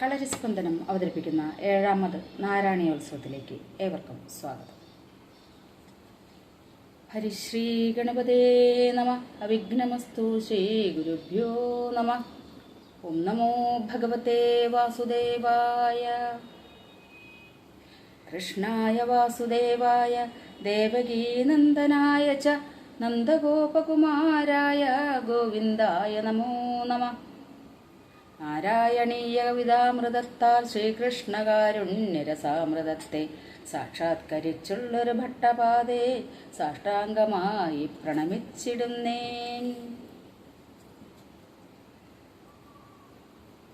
കളരിസ്പന്ദനം അവതരിപ്പിക്കുന്ന ഏഴാമത് നാരായണീയോത്സവത്തിലേക്ക് ഏവർക്കും സ്വാഗതം. ഹരിശ്രീ ഗണപതേ നമ അവിഘ്നമസ്തു ശ്രീ ഗുരുഭ്യോ നമ. ഓം നമോ ഭഗവത്തെ വാസുദേവായ. കൃഷ്ണായ വാസുദേവായ ദേവകീനന്ദനായ ച നന്ദഗോപകുമാരായ ഗോവിന്ദായ നമോ നമ. നാരായണീയ കവിതാമൃതത്താൽ ശ്രീകൃഷ്ണകാരുണ്യരസാമൃതത്തെ സാക്ഷാത്കരിച്ചുള്ളൊരു ഭട്ടപാതേ സാഷ്ടാംഗമായി പ്രണമിച്ചിടുന്നേൻ.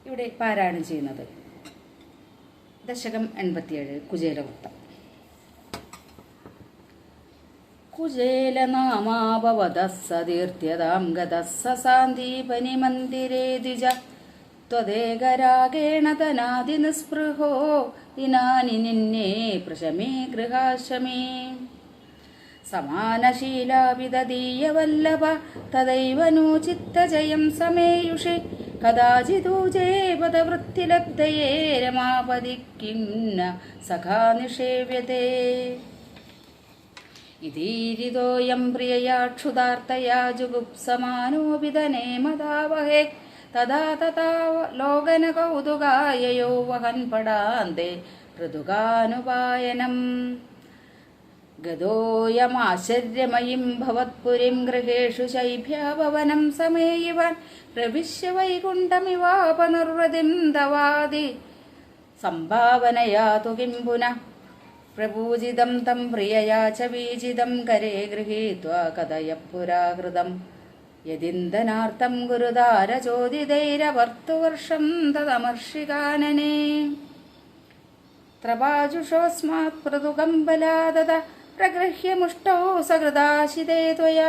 ഇവിടെ പാരായണം ചെയ്യുന്നത് ദശകം എൺപത്തിയേഴ് കുചേലവൃത്തം. ഗതഃ സസാന്ദീപനി മന്ദിരേ ദ്വിജ ത്വദേകരാഗേണ തനാതി നിസ്പൃഹോ ഇനാനി നിന്നെ പൃശമേ ഗൃഹാശമേ. സമാനശീലാവിതീയവല്ലഭ തദൈവ ചിത്തജയം സമേയുഷി. കഥാചിതൂജേ പദവൃത്തിലബ്ധയേ രമാപതി കിം സഖാ നിഷേവ്യതേ ഇതീരിതോയം പ്രിയയാക്ഷുതാർത്ഥയാ ജുഗുപ്സമാനോപിതനേ മതാവഹേ. तदा तथा लोकनकौतुकाययो वहन् पडान्ते ऋतुकानुपायनम् गतोऽयमाश्चर्यमयीं भवत्पुरीं गृहेषु शैभ्याभवनं समेयिवान् प्रविश्य वैकुण्ठमिवापनिर्वृतिं दवादि सम्भावनया तु किं पुनः प्रपूजितं तं प्रियया च बीजितं करे गृहीत्वा कथयः पुरा യതിന്ദനാർത്ഥം ഗുരുതാര ചോദിതൈരവർത്തുവർഷം തദമർഷികാനനെ ത്രപാജുഷോസ്മാത് പൃതുകമ്പലാദത പ്രഗൃഹ്യമുഷ്ടോ സഹൃദാശിതേ ത്വയാ.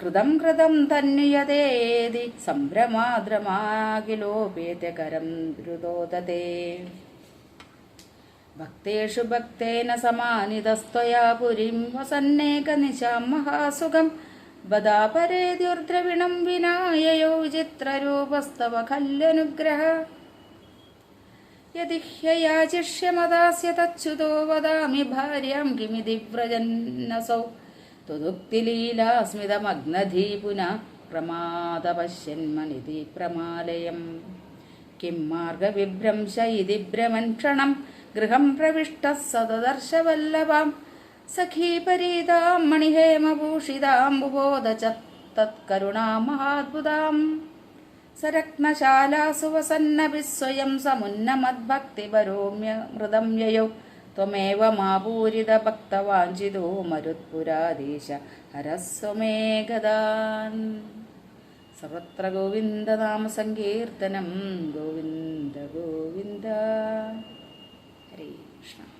കൃതം കൃതം തന്നുയതേതി സംഭ്രമാദ്രമാകിലോപേത കരം രുതോദതേ ഭക്തേഷു ഭക്തേന സമാനിതസ്ത്വയാ പുരിം വസന്നേകനിശാം മഹാസുഖം. ബദാപരേദ്യുർദ്രവിണം വിനായയോ ചിത്രരൂപസ്തവ ഖല്യനുഗ്രഹ യതി ഹ്യയാചിഷ്യമദാസ്യ തച്യുതോ വദാമി ഭാര്യാം കിമിതി വ്രജന്നസൗ. തുതുക്തിലീലാസ്മിതമഗ്നധീ പുനഃ പ്രമാദപശ്യന്മനിധി പ്രമാലയം. കിം മാർഗവിഭ്രംശ ഇതി ഭ്രമൻ ക്ഷണം ഗൃഹം പ്രവിഷ്ട സതദർശവല്ലഭാം സഖീപരീതാം മണിഹേമഭൂഷിതാം ബുബോധ ച തത്കരുണാം മഹാത്ഭുതാം സരത്നശാലാസു വസന്നഭിः സ്വയം സമുന്നമദ്ഭക്തിപരോമ്യ മൃതം യയൗ त्वमेव मापूरितभक्तवाञ्छितो मरुत्पुराधीश हरस्वमे गदान् सर्वत्र गोविन्दनामसङ्कीर्तनं गोविन्द गोविन्द हरे कृष्ण